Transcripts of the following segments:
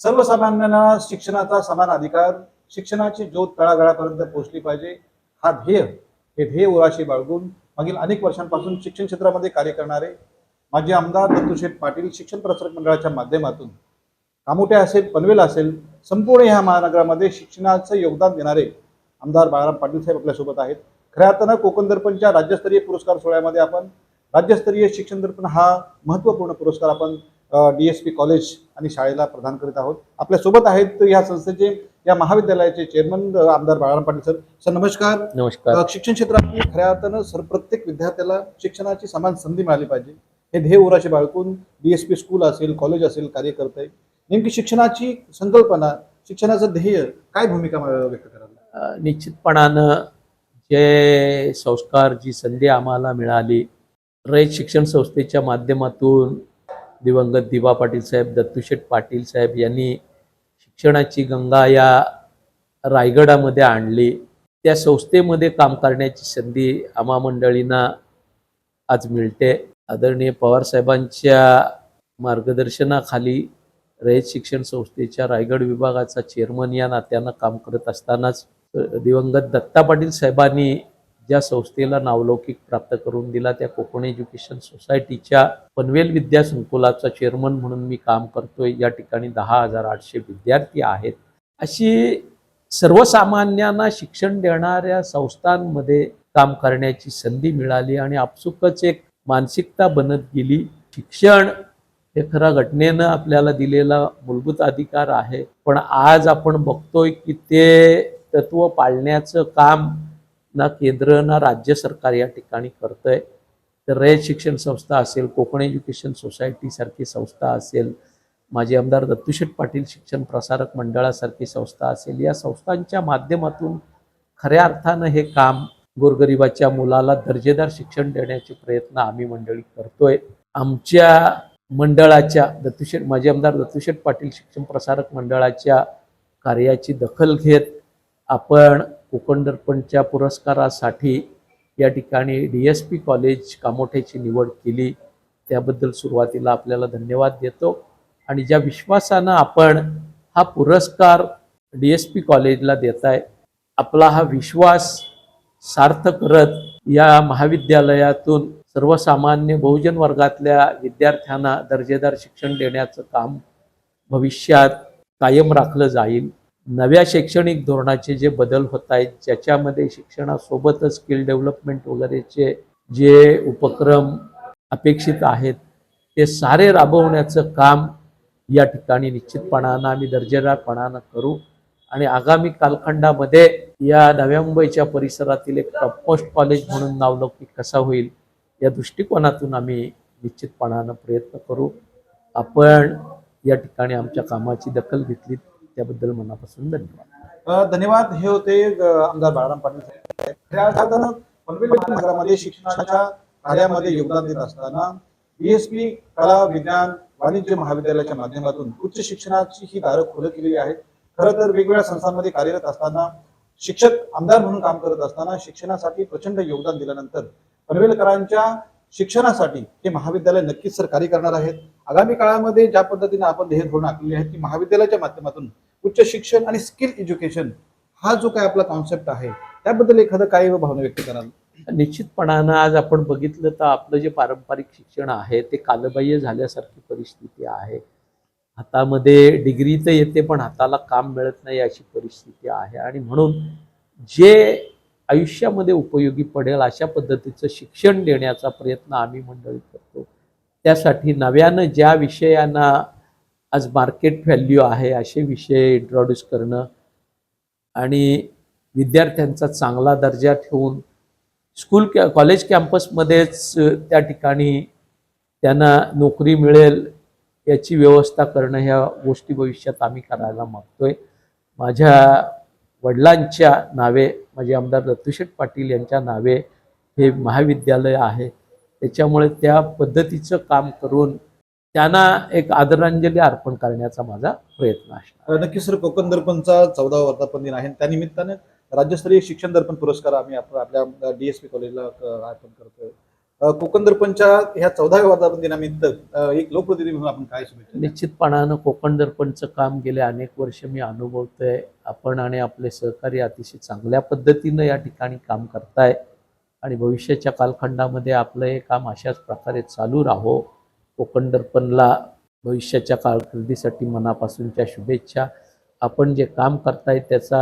सर्वसामान्यांना शिक्षणाचा समान अधिकार शिक्षणाची ज्योत तळागाळापर्यंत पोहोचली पाहिजे. हा ध्येय हे ध्येय उराशी बाळगून मागील अनेक वर्षांपासून शिक्षण क्षेत्रामध्ये कार्य करणारे माजी आमदार दत्तूशेठ पाटील शिक्षण प्रसारक मंडळाच्या माध्यमातून कामोठे असेल पनवेल असेल संपूर्ण ह्या महानगरामध्ये शिक्षणाचं योगदान देणारे आमदार बाळाराम पाटील साहेब आपल्यासोबत आहेत. खऱ्या अर्थानं कोकण दर्पणच्या राज्यस्तरीय पुरस्कार सोहळ्यामध्ये आपण राज्यस्तरीय शिक्षण दर्पण हा महत्त्वपूर्ण पुरस्कार आपण डी एस पी कॉलेज आणि शाळेला प्रदान करीत आहोत. आपल्यासोबत आहेत या संस्थेचे या महाविद्यालयाचे चेअरमन आमदार बाळाराम पाटील सर. सर नमस्कार. नमस्कार. शिक्षण क्षेत्रात खऱ्या अर्थानं सर प्रत्येक विद्यार्थ्याला शिक्षणाची समान संधी मिळाली पाहिजे. हे ध्येय उराशी बाळगून डीएसपी स्कूल असेल कॉलेज असेल कार्य करत आहे नेमकी शिक्षणाची संकल्पना शिक्षणाचं ध्येय काय भूमिका व्यक्त कराल? अ, निश्चितपणानं जे संस्कार जी संधी आम्हाला मिळाली रयत शिक्षण संस्थेच्या माध्यमातून दिवंगत दिवा पाटील साहेब दत्तूशेठ पाटील साहेब यांनी शिक्षणाची गंगा या रायगडामध्ये आणली. त्या संस्थेमध्ये काम करण्याची संधी आम्हा मंडळींना आज मिळते. आदरणीय पवारसाहेबांच्या मार्गदर्शनाखाली रयत शिक्षण संस्थेच्या रायगड विभागाचा चेअरमन या नात्यानं काम करत असतानाच दिवंगत दत्ता पाटील साहेबांनी ज्या संस्थेला नावलौकिक प्राप्त करून दिला त्या कोकण एज्युकेशन सोसायटीच्या पनवेल विद्या संकुलाचा चेअरमन म्हणून मी काम करतोय. या ठिकाणी दहा हजार आठशे विद्यार्थी आहेत. अशी सर्वसामान्यांना शिक्षण देणाऱ्या संस्थांमध्ये काम करण्याची संधी मिळाली आणि आपसुकच एक मानसिकता बनत गेली. शिक्षण हे खरा घटनेनं आपल्याला दिलेला मूलभूत अधिकार आहे. पण आज आपण बघतोय की ते तत्व पाळण्याचं काम ना केंद्र ना राज्य सरकार या ठिकाणी करतंय. तर रयत शिक्षण संस्था असेल कोकण एज्युकेशन सोसायटीसारखी संस्था असेल माजी आमदार दत्तूशेठ पाटील शिक्षण प्रसारक मंडळासारखी संस्था असेल या संस्थांच्या माध्यमातून खऱ्या अर्थानं हे काम गोरगरिबाच्या मुलाला दर्जेदार शिक्षण देण्याचे प्रयत्न आम्ही मंडळी करतोय. आमच्या मंडळाच्या दत्तूशेठ माजी आमदार दत्तूशेठ पाटील शिक्षण प्रसारक मंडळाच्या कार्याची दखल घेत आपण कोकण दर्पणच्या पुरस्कारासाठी या ठिकाणी डी एस पी कॉलेज कामोठ्याची निवड केली. त्याबद्दल सुरुवातीला आपल्याला धन्यवाद देतो. आणि ज्या विश्वासानं आपण हा पुरस्कार डी एस पी कॉलेजला देताय आपला हा विश्वास सार्थ करत या महाविद्यालयातून सर्वसामान्य बहुजन वर्गातल्या विद्यार्थ्यांना दर्जेदार शिक्षण देण्याचं काम भविष्यात कायम राखलं जाईल. नव्या शैक्षणिक धोरणाचे जे बदल होत आहेत ज्याच्यामध्ये शिक्षणासोबतच स्किल डेव्हलपमेंट वगैरेचे जे उपक्रम अपेक्षित आहेत ते सारे राबवण्याचं काम या ठिकाणी निश्चितपणानं आम्ही दर्जेदारपणानं करू. आणि आगामी कालखंडामध्ये या नव्या मुंबईच्या परिसरातील एक टॉपमोस्ट कॉलेज म्हणून नावलौकिक कसा होईल या दृष्टिकोनातून आम्ही निश्चितपणानं प्रयत्न करू. आपण या ठिकाणी आमच्या कामाची दखल घेतली त्याबद्दल मनापासून धन्यवाद. धन्यवाद. हे होते आमदार बाळाराम पाटील साहेब. पनवेल शिक्षणाच्या कार्यामध्ये योगदान देत असताना बीएसपी कला विज्ञान वाणिज्य महाविद्यालयाच्या माध्यमातून उच्च शिक्षणाची ही दारं खुलं केलेली आहेत. खरं तर वेगवेगळ्या संस्थांमध्ये कार्यरत असताना शिक्षक आमदार म्हणून काम करत असताना शिक्षणासाठी प्रचंड योगदान दिल्यानंतर पनवेलकरांच्या शिक्षणासाठी हे महाविद्यालय नक्कीच सर कार्य करणार आहेत. आगामी काळामध्ये ज्या पद्धतीने आपण ध्येय धोरण आखलेली आहेत की महाविद्यालयाच्या माध्यमातून उच्च शिक्षण आणि स्किल एज्युकेशन हा जो काय आपला कॉन्सेप्ट आहे त्याबद्दल एखादं काय भावना व्यक्त कराल? निश्चितपणानं आज आपण बघितलं तर आपलं जे पारंपरिक शिक्षण आहे ते कालबाह्य झाल्यासारखी परिस्थिती आहे. हातामध्ये डिग्री तर येते पण हाताला काम मिळत नाही अशी परिस्थिती आहे. आणि म्हणून जे आयुष्यामध्ये उपयोगी पडेल अशा पद्धतीचं शिक्षण देण्याचा प्रयत्न आम्ही मंडळी करतो. त्यासाठी नव्यानं ज्या विषयांना आज मार्केट व्हॅल्यू आहे असे विषय इंट्रोड्यूस करणं आणि विद्यार्थ्यांचा चांगला दर्जा ठेवून स्कूल कॅ कॉलेज कॅम्पसमध्येच त्या ठिकाणी त्यांना नोकरी मिळेल याची व्यवस्था करणं ह्या गोष्टी भविष्यात आम्ही करायला मागतोय. माझ्या वडिलांच्या नावे माझे आमदार रतुशेठ पाटील यांच्या नावे हे महाविद्यालय आहे. त्याच्यामुळे त्या पद्धतीचं काम करून त्यांना एक आदरांजली अर्पण करण्याचा माझा प्रयत्न असणार. अ, नक्कीच सर कोकण दर्पणचा चौदावा वर्धापन दिन आहे त्यानिमित्ताने राज्यस्तरीय शिक्षण दर्पण पुरस्कार आम्ही आप- आपल्या डीएसपी कॉलेजला अर्पण करतोय. कोकण दर्पणच्या ह्या चौदाव्या वर्धापन दिनानिमित्त एक लोकप्रतिनिधी म्हणून आपण काय शुभेच्छा द्याल? निश्चितपणानं कोकण दर्पणचं काम गेले अनेक वर्ष मी अनुभवतोय. आपण आणि आपले सहकारी अतिशय चांगल्या पद्धतीनं या ठिकाणी काम करताय. आणि भविष्याच्या कालखंडामध्ये आपलं हे काम अशाच प्रकारे चालू राहो. कोकण भविष्याच्या कारकिर्दीसाठी मनापासूनच्या शुभेच्छा. आपण जे काम करताय त्याचा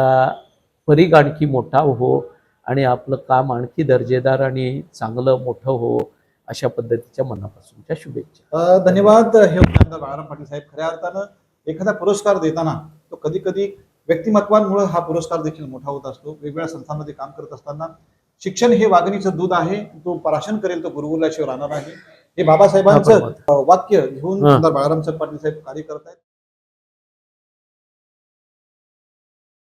परीघ आणखी मोठा हो आणि आपलं काम आणखी दर्जेदार आणि चांगलं मोठं हो अशा पद्धतीच्या मनापासूनच्या शुभेच्छा. धन्यवाद. हे होते आमदार बाळाराम पाटील साहेब खऱ्या अर्थानं एखादा पुरस्कार देताना तो कधी कधी व्यक्तिमत्वांमुळे हा पुरस्कार देखील मोठा होत असतो. वेगवेगळ्या संस्थांमध्ये काम करत असताना शिक्षण हे वाघिणीचं दूध आहे. तो पराशन करेल तो गुरुगुरल्याशिवाय राहणार नाही. हे बाबासाहेबांचं वाक्य घेऊन बाळाराम पाटील साहेब कार्य करत आहेत